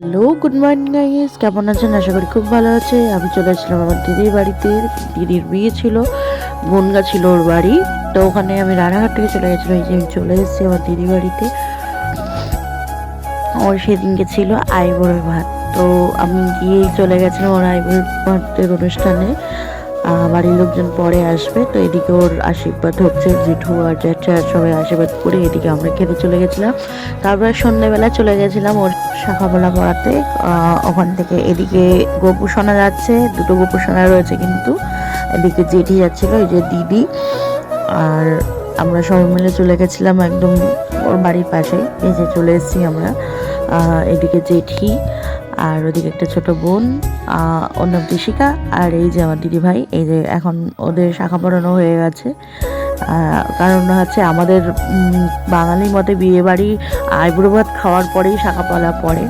Hello good morning guys কেমন আছেন? আশা করি খুব ভালো আছে। আমি চলে আসলাম আমার দিদির বাড়িতে। দিদির বিয়ে ছিল, বনগা ছিল ওর বাড়ি। তো ওখানে আমি রানাঘাট থেকে চলে গেছিলাম এই যে আমি চলে এসেছি আমার দিদির বাড়িতে। ওর সেদিনকে ছিল আইবুড়োর ভাত। তো আমি গিয়েই চলে গেছিলাম ওর আইবুড়োর ভাতের অনুষ্ঠানে। বাড়ির লোকজন পরে আসবে, তো এদিকে ওর আশীর্বাদ হচ্ছে, জেঠু আর জ্যাঠা সবাই আশীর্বাদ করে এদিকে আমরা খেতে চলে গেছিলাম। তারপরে সন্ধ্যেবেলা চলে গেছিলাম ওর শাখাবেলা পড়াতে। ওখান থেকে এদিকে গোপু যাচ্ছে, দুটো গোপু রয়েছে কিন্তু। এদিকে জেঠি যাচ্ছিল, এই যে দিদি। আর আমরা সবাই মিলে চলে গেছিলাম একদম ওর বাড়ির পাশে, এই যে চলে এসেছি আমরা। এদিকে জেঠি আর ওদিকে একটা ছোট বোন অন্য ঋষিকা আর এই যে আমার দিদি ভাই এই যে এখন ওদের শাখা পড়ানো হয়ে গেছে। কারণ হচ্ছে আমাদের উম, বাঙালির মতে বিয়ে বাড়ি আইবুড়ো ভাত খাওয়ার পরেই শাখাপালা পড়ে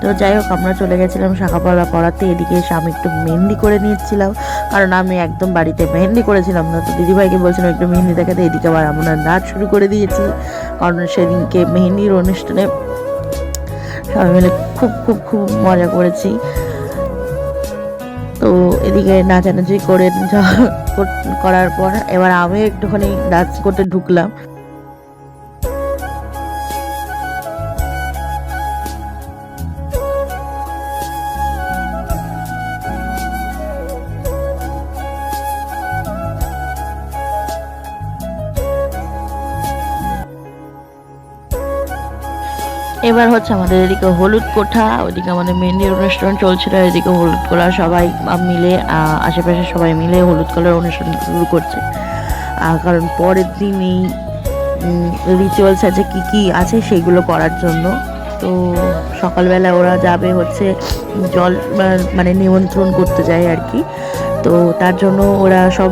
তো যাই হোক আমরা চলে গেছিলাম শাখাপালা পড়াতে। এদিকে এসে আমি একটু মেহেন্দি করে নিয়েছিলাম কারণ আমি একদম বাড়িতে মেহেন্দি করেছিলাম না। তো দিদিভাইকে বলছিলাম একটু মেহেন্দি দেখাতে এদিকে আবার আমরা নাচ শুরু করে দিয়েছি কারণ সেদিনকে মেহেন্দির অনুষ্ঠানে সবাই মিলে খুব খুব খুব মজা করেছি। তো এদিকে নাচানাচি করে করার পর এবার আমি একটুখানি নাচ করতে ঢুকলাম। এবার হচ্ছে আমাদের এদিকে হলুদ কোঠা, ওইদিকে আমাদের মেহেন্দির অনুষ্ঠান চলছিল, এদিকে হলুদ কোলা সবাই মিলে আশেপাশে সবাই মিলে হলুদ কলার অনুষ্ঠান শুরু করছে। কারণ পরের দিন এই রিচুয়ালস আছে, কী কী আছে সেগুলো করার জন্য। তো সকালবেলা ওরা যাবে হচ্ছে জল মানে নিমন্ত্রণ করতে যায় আর কি। তো তার জন্য ওরা সব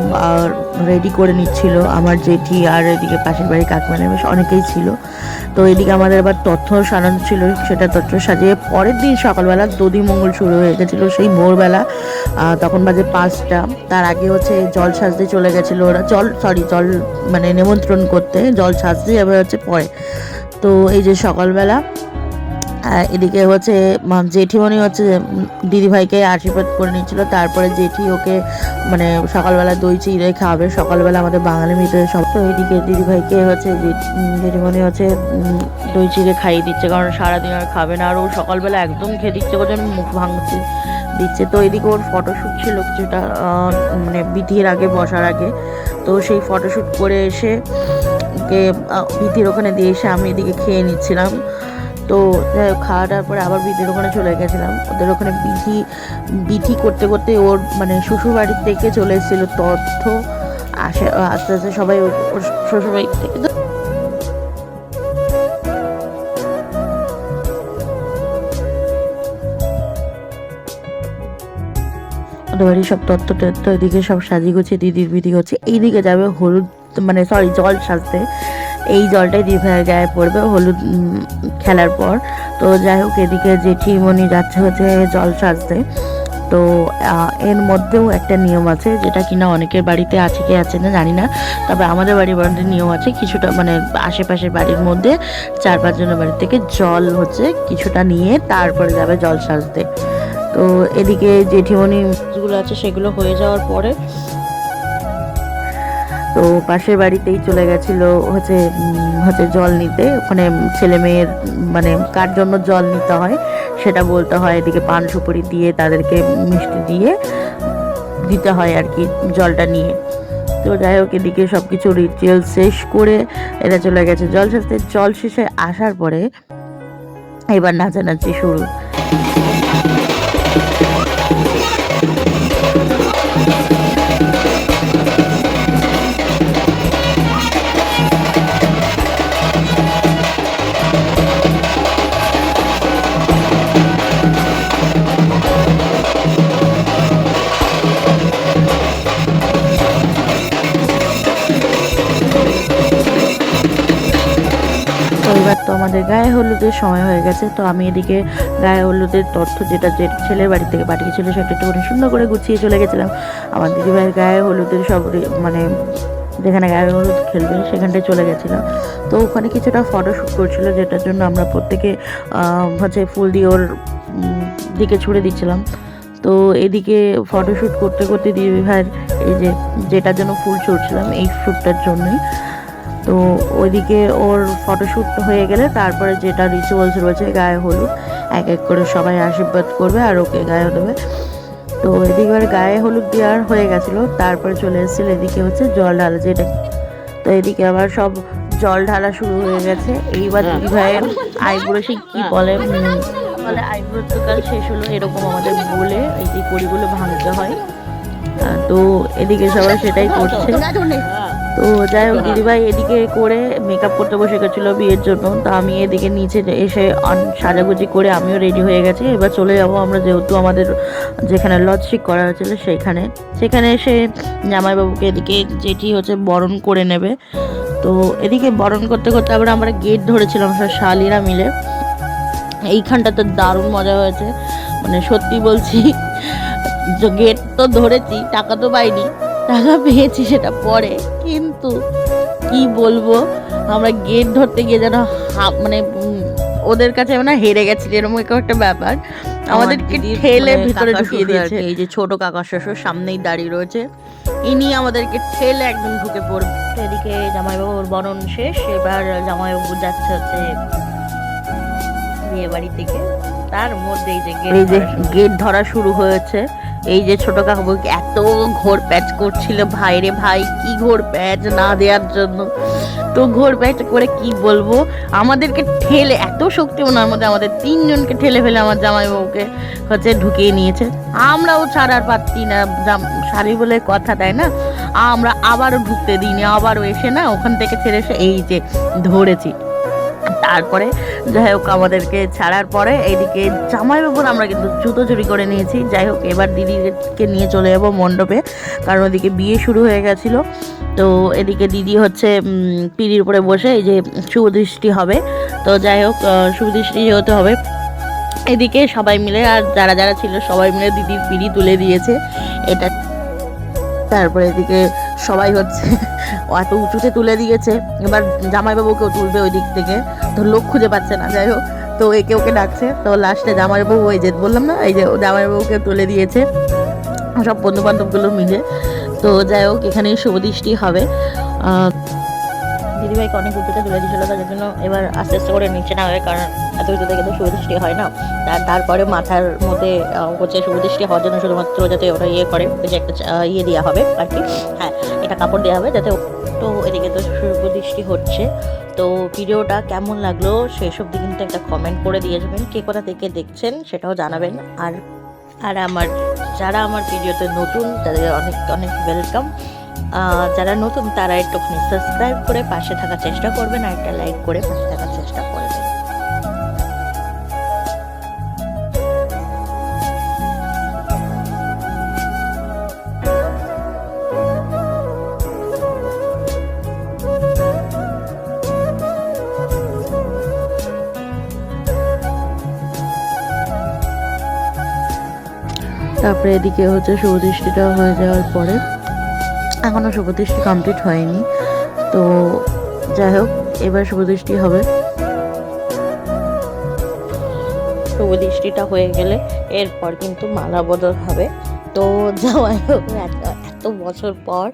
রেডি করে নিচ্ছিল। আমার জেঠি আর এদিকে পাশের বাড়ির কাকিমানে বেশ অনেকেই ছিল। তো এদিকে আমাদের আবার তথ্য সাজানো ছিল, সেটা তথ্য সাজিয়ে পরের দিন সকালবেলা দধি মঙ্গল শুরু হয়ে গেছিল সেই ভোরবেলা তখন বাজে পাঁচটা। তার আগে হচ্ছে জল সাজতে চলে গেছিল ওরা। জল সরি জল মানে নিমন্ত্রণ করতে, জল সাজতে যাবে হচ্ছে পরে। তো এই যে সকালবেলা এদিকে হচ্ছে জেঠিমণি হচ্ছে দিদিভাইকে আশীর্বাদ করে নিচ্ছিল তারপরে জেঠি ওকে মানে সকালবেলা দই চিড়ে খাওয়াবে সকালবেলা আমাদের বাঙালি মিত্রের সব তো এদিকে দিদিভাইকে হচ্ছে জেঠিমণি হচ্ছে দই চিড়ে খাইয়ে দিচ্ছে। কারণ সারাদিন আর খাবে না। আর ও সকালবেলা একদম খেয়ে দিচ্ছে করছে মুখ ভাঙছে দিচ্ছে। তো এদিকে ওর ফটোশ্যুট ছিল কিছুটা মানে বিধির আগে, বসার আগে। তো সেই ফটোশ্যুট করে এসে ওকে বিধির ওখানে দিয়ে এসে আমি এদিকে খেয়ে নিচ্ছিলাম। তো খাওয়া দাওয়ার পরে আবার বিধির ওখানে চলে গেছিলাম। ওদের ওখানে বিধি বিধি করতে করতে ওর মানে শ্বশুর বাড়ির থেকে চলে এসেছিল তথ্য। আসে, আস্তে আস্তে সবাই ওর ওর শ্বশুর বাড়ি থেকে বাড়ির সব তত্ত্ব টত্ত্ব এদিকে সব সাজিয়ে গুছিয়ে দিদির বিধি হচ্ছে, এইদিকে যাবে হলুদ মানে সরি জল সাজতে। এই জলটাই দিদিভাইয়ের গায়ে পড়বে, হলুদ খেলার পর। তো যাই হোক, এদিকে জেঠিমণি যাচ্ছে হচ্ছে জল সাজতে। তো এর মধ্যেও একটা নিয়ম আছে, যেটা কিনা অনেকের বাড়িতে আছে কি আছে না জানি না, তবে আমাদের বাড়ির বাড়িতে নিয়ম আছে কিছুটা মানে আশেপাশের বাড়ির মধ্যে চার পাঁচজনের বাড়ি থেকে জল হচ্ছে কিছুটা নিয়ে তারপরে যাবে জল সাজতে। তো এদিকে জেঠিমণি যেগুলো আছে, সেগুলো হয়ে যাওয়ার পরে তো পাশের বাড়িতেই চলে গেছিল, হচ্ছে হচ্ছে জল নিতে। ওখানে ছেলে মেয়ের মানে কার জন্য জল নিতে হয় সেটা বলতে হয়। এদিকে পান সুপুরি দিয়ে তাদেরকে মিষ্টি দিয়ে দিতে হয় আর কি, জলটা নিয়ে। তো যাই হোক, এদিকে সব কিছু রিচুয়াল শেষ করে এরা চলে গেছে। জল সাজতে জল শেষে আসার পরে এবার নাচানাচি শুরু। আমাদের গায়ে হলুদের সময় হয়ে গেছে, তো আমি এদিকে গায়ে হলুদের তথ্য যেটা যে ছেলের বাড়ি থেকে পাঠিয়েছিল সেটা একটুখানি সুন্দর করে গুছিয়ে চলে গেছিলাম। আমার দিদিভাইয়ের গায়ে হলুদের সব মানে যেখানে গায়ে হলুদ খেলবে সেখানটায় চলে গেছিলাম। তো ওখানে কিছুটা ফটোশ্যুট করছিল, যেটার জন্য আমরা প্রত্যেকে হচ্ছে ফুল দিয়ে ওর দিকে ছুড়ে দিচ্ছিলাম। তো এদিকে ফটোশ্যুট করতে করতে দিদি ভাইয়ের এই যে, যেটার জন্য ফুল ছুটছিলাম এই শ্যুটটার জন্যই। তো ওইদিকে ওর ফটোশ্যুট হয়ে গেলে তারপরে যেটা রিচুয়ালস রয়েছে গায়ে হলুদ এক এক করে সবাই আশীর্বাদ করবে আর ওকে গায়ে দেবে। তো এদিকে এবার গায়ে হলুদ দেওয়ার হয়ে গেছিল তারপরে চলে এসেছিল এদিকে হচ্ছে জল ঢালা যেটা। তো এদিকে আবার সব জল ঢালা শুরু হয়ে গেছে। এইবার দিদি ভাইয়ের আইবুড়ো সে কি বলে? উম, বলে আইবুড়ো তো কাল শেষ হলো এরকম আমাদের বলে এই যে কড়িগুলো ভাঙতে হয়। তো এদিকে সবাই সেটাই করছে। তো যাই হোক, দিদিভাই এদিকে করে মেকআপ করতে বসে গেছিল বিয়ের জন্য। তো আমি এদিকে নিচে এসে সাজাগুজি করে আমিও রেডি হয়ে গেছি। এবার চলে যাব আমরা যেহেতু আমাদের যেখানে লজ ঠিক করা হয়েছিল সেইখানে। সেখানে এসে জামাইবাবুকে এদিকে যেটি হচ্ছে বরণ করে নেবে। তো এদিকে বরণ করতে করতে আবার আমরা গেট ধরেছিলাম সব শালিরা মিলে। এইখানটাতে দারুণ মজা হয়েছে। মানে সত্যি বলছি গেট তো ধরেছি, টাকা তো পাইনি। টাকা পেয়েছি সেটা পরে। কিন্তু কি বলব আমরা গেট ধরতে গিয়ে যেন মানে ওদের কাছে মানে হেরে গেছি এরকম একটা ব্যাপার। আমাদেরকে ঠেলে ভিতরে ঢুকিয়ে দিয়েছে। এই যে ছোট কাকা শ্বশুর সামনেই দাঁড়িয়ে রয়েছে। ইনি আমাদেরকে ঠেলে একদম ঢুকে পড়বে এদিকে জামাইবাবুর বরণ শেষ এবার জামাইবাবু যাচ্ছে হচ্ছে বিয়ে বাড়ি থেকে তার মধ্যে এই যে গেট ধরা শুরু হয়েছে। এই যে ছোট কাকু এত ঘোর প্যাচ করছিল, ভাইরে ভাই, কি ঘোর প্যাচ না দেওয়ার জন্য। তো ঘোর প্যাচ করে কি বলব? আমাদেরকে ঠেলে, এত শক্তি ওনার মধ্যে, আমাদের তিনজনকে ঠেলে ফেলে আমার জামাইবাবুকে হচ্ছে ঢুকিয়ে নিয়েছে। আমরাও ছাড়ার পারতি না শাড়ি বলে কথা তাই না? আমরা আবারও ঢুকতে দিইনি, আবারও এসে না, ওখান থেকে ছেড়ে এসে এই যে ধরেছি। তারপরে যাই হোক, আমাদেরকে ছাড়ার পরে এইদিকে জামাইবাবুর আমরা কিন্তু জুতো চুরি করে নিয়েছি। যাই হোক, এবার দিদিকে নিয়ে চলে যাব মণ্ডপে, কারণ ওদিকে বিয়ে শুরু হয়ে গেছিল। তো এদিকে দিদি হচ্ছে পিড়ির উপরে বসে এই যে শুভদৃষ্টি হবে। তো যাই হোক শুভদৃষ্টি যেহেতু হবে, এদিকে সবাই মিলে আর যারা যারা ছিল সবাই মিলে দিদির পিড়ি তুলে দিয়েছে। এটা তারপরে এদিকে সবাই হচ্ছে এত উঁচুতে তুলে দিয়েছে। এবার জামাইবাবুকেও তুলবে ওই দিক থেকে। তো লোক খুঁজে পাচ্ছে না, যাই হোক। তো একে ওকে ডাকছে। তো লাস্টে জামাইবাবু ওই যে বললাম না, এই যে জামাইবাবুকে তুলে দিয়েছে। সব বন্ধু বান্ধবগুলো মিলে। তো যাই হোক এখানে শুভদৃষ্টি হবে। দিদিভাইকে অনেক উঁচুতে তুলে দিয়েছিল, তার জন্য এবার আস্তে আস্তে করে নিচে না হয় কারণ এত উঁচুতে কিন্তু শুভদৃষ্টি হয় না। তার তারপরে মাথার মধ্যে হচ্ছে শুভদৃষ্টি হওয়ার জন্য শুধুমাত্র যাতে ওরা ইয়ে করে, যে একটা ইয়ে দেওয়া হবে আর কি। হ্যাঁ এটা কাপড় দেওয়া হবে যাতে একটু এদিকে তো সূর্যদৃষ্টি হচ্ছে। তো ভিডিওটা কেমন লাগল সেসব দিকে কিন্তু একটা কমেন্ট করে দিয়ে যাবেন, কে কোথা থেকে দেখছেন সেটাও জানাবেন। আর আর আমার, যারা আমার ভিডিওতে নতুন তাদের অনেক অনেক ওয়েলকাম যারা নতুন তারা একটুখানি সাবস্ক্রাইব করে পাশে থাকার চেষ্টা করবেন, আর একটা লাইক করে পাশে থাকার তারপরে এদিকে হচ্ছে শুভদৃষ্টিটা হয়ে যাওয়ার পরে এখনও শুভদৃষ্টি কমপ্লিট হয়নি। তো যাই হোক, এবার শুভদৃষ্টি হবে। শুভদৃষ্টিটা হয়ে গেলে এরপর কিন্তু মালা বদল হবে। তো হোক, এত বছর পর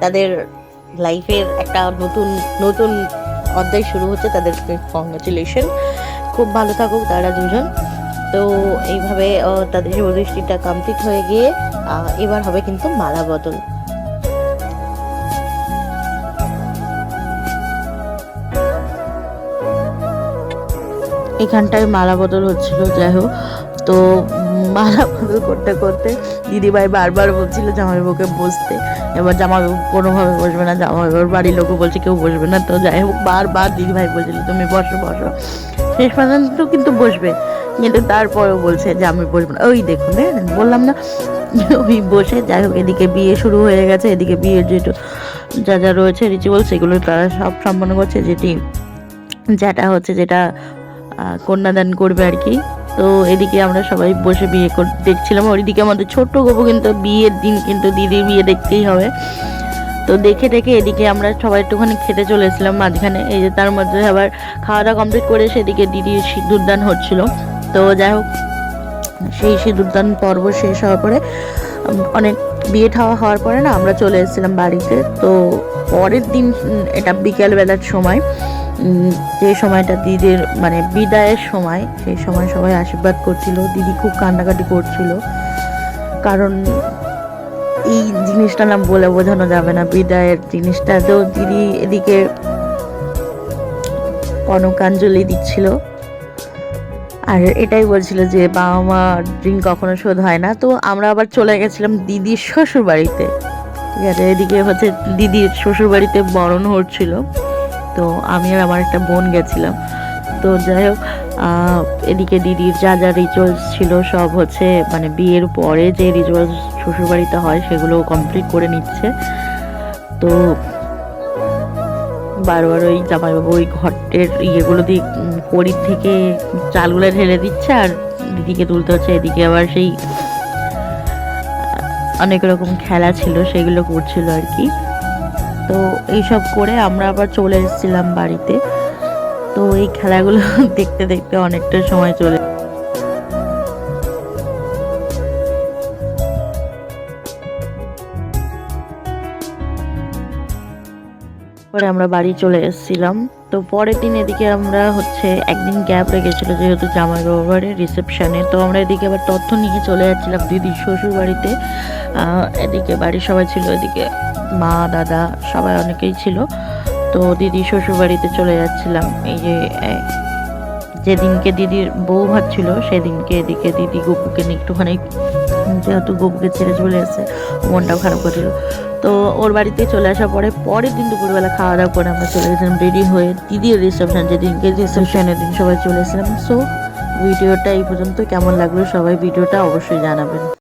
তাদের লাইফের একটা নতুন নতুন অধ্যায় শুরু হচ্ছে। তাদেরকে কংগ্রাচুলেশন খুব ভালো থাকুক তারা দুজন। তো এইভাবে তাদের শুভদৃষ্টিটা কমপ্লিট হয়ে গিয়ে এবার হবে কিন্তু মালা বদল। এখানটায় মালা বদল হচ্ছিল, যাই হোক। তো মালা বদল করতে করতে দিদিভাই বারবার বলছিল জামাইবাবুকে বসতে। এবার জামাইবাবু কোনোভাবে বসবে না, জামাইবাবুর বাড়ির লোকও বলছে কেউ বসবে না। তো যাই হোক, বারবার দিদিভাই বলছিল, তুমি বসো বসো। শেষ পর্যন্ত কিন্তু বসবে। কিন্তু তারপরেও বলছে যে আমি বসবো না। ওই দেখুন দেখেছেন? বললাম না। ওই বসে যাই হোক, এদিকে বিয়ে শুরু হয়ে গেছে, এদিকে বিয়ের যেটা যা যা রয়েছে রিচুয়াল সেগুলো তারা সব সম্পন্ন করছে, যেটি যেটা হচ্ছে যেটা কন্যাদান করবে আর কি। তো এদিকে আমরা সবাই বসে বিয়ে দেখছিলাম। ওইদিকে আমাদের ছোট্ট গবু কিন্তু বিয়ের দিন কিন্তু দিদির বিয়ে দেখতেই হবে। তো দেখে দেখে এদিকে আমরা সবাই একটুখানি খেতে চলে এসেছিলাম মাঝখানে এই যে তার মধ্যে আবার খাওয়া দাওয়া কমপ্লিট করে সেদিকে দিদি সিঁদুর দান হচ্ছিল। তো যাই হোক, সেই সিঁদুরদান পর্ব শেষ হওয়ার পরে, অনেক বিয়ে ঠাওয়া হওয়ার পরে না আমরা চলে এসেছিলাম বাড়িতে। তো পরের দিন, এটা বিকেলবেলার সময় যে সময়টা দিদির মানে বিদায়ের সময়, সেই সময় সবাই আশীর্বাদ করছিল। দিদি খুব কান্নাকাটি করছিল। কারণ এই জিনিসটা না বলে বোঝানো যাবে না, বিদায়ের জিনিসটা তো দিদি এদিকে কনকাঞ্জলি দিচ্ছিল। আর এটাই বলছিল যে বাবা মা ঋণ কখনো শোধ হয় না। তো আমরা আবার চলে গেছিলাম দিদির শ্বশুর বাড়িতে ঠিক আছে, এদিকে হচ্ছে দিদির শ্বশুর বাড়িতে বরণ হচ্ছিল। তো আমি আর আমার একটা বোন গেছিলাম। তো যাই হোক এদিকে দিদির যা যা রিচুয়ালস ছিল সব হচ্ছে মানে বিয়ের পরে যে রিচুয়ালস শ্বশুরবাড়িতে হয় সেগুলো কমপ্লিট করে নিচ্ছে। তো বারবার ওই জামাইবাবু ওই ঘটের ইয়েগুলো দিয়ে কড়ির থেকে চালগুলো ঢেলে দিচ্ছে আর দিদিকে তুলতে হচ্ছে। এদিকে আবার সেই অনেক রকম খেলা ছিল, সেগুলো করছিল আর কি। তো এইসব করে আমরা আবার চলে এসেছিলাম বাড়িতে। তো এই খেলাগুলো দেখতে দেখতে অনেকটা সময় চলে পরে আমরা বাড়ি চলে এসেছিলাম। তো পরের দিন এদিকে আমরা হচ্ছে একদিন গ্যাপ রেখেছিল যেহেতু জামাই বাবার বাড়ির রিসেপশনে তো আমরা এদিকে আবার তথ্য নিয়ে চলে যাচ্ছিলাম দিদির শ্বশুর বাড়িতে। এদিকে বাড়ির সবাই ছিল, এদিকে মা, দাদা সবাই অনেকেই ছিল। তো দিদি শ্বশুর বাড়িতে চলে যাচ্ছিলাম। এই যে যেদিনকে দিদির বউ ভাত ছিল সেদিনকে এদিকে দিদি গপুকে নিয়ে একটুখানি, যেহেতু গপুকে ছেড়ে চলে এসেছে মনটাও খারাপ করছিল তো ওর বাড়িতে চলে আসার পরে পরের দিন দুপুরবেলা খাওয়া দাওয়া করে আমরা চলে গেছিলাম রেডি হয়ে দিদির রিসেপশন যেদিনকে রিসেপশনের দিন সবাই চলে এসেছিলাম। সো ভিডিওটা এই পর্যন্ত। কেমন লাগল সবাই ভিডিওটা অবশ্যই জানাবেন।